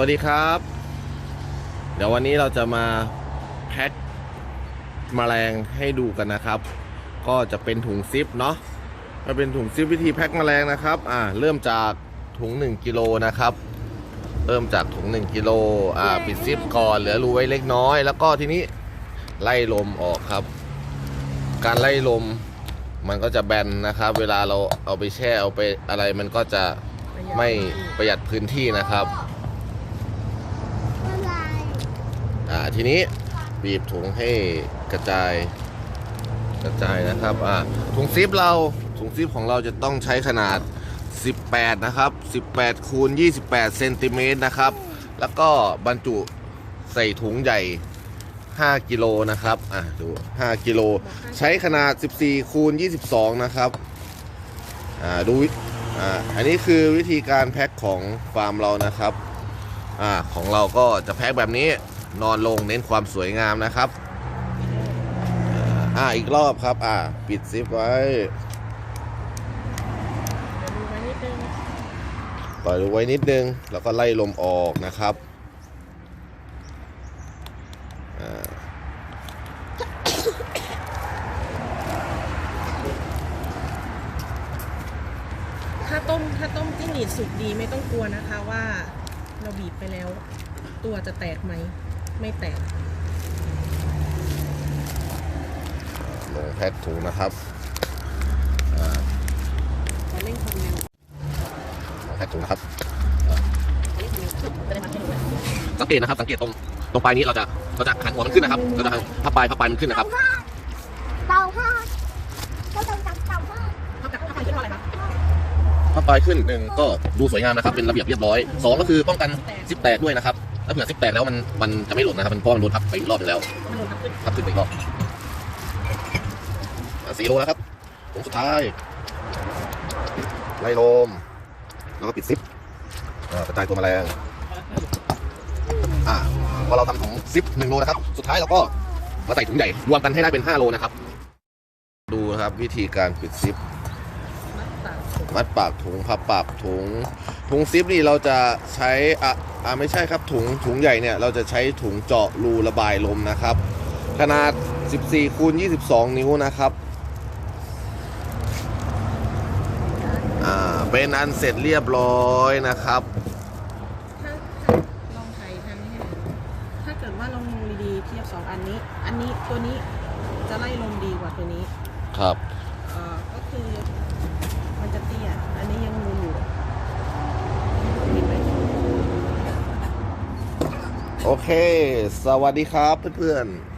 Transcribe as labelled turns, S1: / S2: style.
S1: วัสดีครับ เดี๋ยววันนี้เราจะมาแพ็คแมลงให้ดูกันนะครับ ก็จะเป็นถุงซิปเนาะมาเป็นถุงซิปวิธีแพ็คแมลงนะครับ อ่า เริ่มจากถุง1กิโลนะครับ เริ่มจากถุง1กิโลอ่า ปิดซิปก่อนเหลือรูไว้เล็กน้อย แล้วก็ทีนี้ไล่ลมออกครับ การไล่ลมมันก็จะแบนนะครับ เวลาเราเอาไปแช่เอาไปอะไรมันก็จะไม่ประหยัดพื้นที่นะครับ
S2: อะไร
S1: อ่าทีนี้บีบถุงให้กระจาย กระจายนะครับอ่าถุงซิปเราถุงซิปของเราจะต้องใช้ขนาด 18 นะครับ 18คูณ28เซนติเมตรนะครับ แล้วก็บรรจุใส่ถุงใหญ่ 5 กิโลนะครับอะดู5กิโลใช้ขนาด 14คูณ22 นะครับอ่าดูอ่าอันนี้คือวิธีการแพ็คของฟาร์มเรานะครับอ่าของเราก็จะแพ็คแบบนี้ นอนลงเน้นความสวยงามนะครับ อ่าอ่าอีกรอบครับ อ่า ปิดซิปไว้
S3: ดูไว้นิดนึง
S1: ปล่อยไว้นิดนึง แล้วก็ไล่ลมออกนะครับอ่า
S3: ถ้าต้มถ้าต้มจิ้งหรีดสุกดีไม่ต้องกลัวนะคะว่าเราบีบไปแล้ว ตัวจะแตกไหม ไม่แตก
S1: ลงแพ็คถุงนะครับ
S3: ขอเร่งความเร็ว
S1: ลงแพ็คถุงนะครับ
S3: เร่งความเร็วจะได้มาให้ดูนะ
S1: สังเกตนะครับ สังเกตตรงตรงปลายนี้เราจะเราจะหันหัวมันขึ้นนะครับเราจะหันพับปลายพับปลายมันขึ้นนะครับ
S2: เตาผ้าก็ต้องจับเตาผ้า
S3: ถ้าจากถ้าไปขึ้นว่าอะไรคะ
S1: พับปลายขึ้นหนึ่งก็ดูสวยงามนะครับ เป็นระเบียบเรียบร้อยสองก็คือป้องกันซิปแตกด้วยนะครับ ถ้าเผื่อซิปแตกแล้วมันมันจะไม่หล่นนะครับมันเพราะมันโดนพับไปอีกรอบนึงแล้ว
S3: มันโดนทับขึ้น
S1: พับขึ้นไปอีกรอบสี่โลนะครับถุงสุดท้ายไล่ลมแล้วก็ปิดซิปกระจายตัวแมลงอ่าพอเราทำถุงซิปหนึ่งโลนะครับ สุดท้ายเราก็มาใส่ถุงใหญ่รวมกันให้ได้เป็นห้าโลนะครับ ดูนะครับวิธีการปิดซิป
S3: มัดปากถุง
S1: มัดปากถุงพับปากถุง ถุงซิปนี่เราจะใช้อะอ่าไม่ใช่ครับถุงถุงใหญ่เนี่ยเราจะใช้ถุงเจาะรูระบายลมนะครับ ขนาด 14คูณ22 นิ้วนะครับอ่าเป็นอันเสร็จเรียบร้อยนะครับ
S3: ถ้าลองไทยทำให้ดูถ้าเกิดว่าลองมองดีๆเทียบสองอันนี้ อันนี้ตัวนี้จะไล่ลมดีกว่าตัวนี้
S1: ครับ
S3: เอ่อก็คือมันจะเตี้ย อันนี้ยังนูนอยู่เห็นไหม
S1: โอเค สวัสดีครับเพื่อนๆ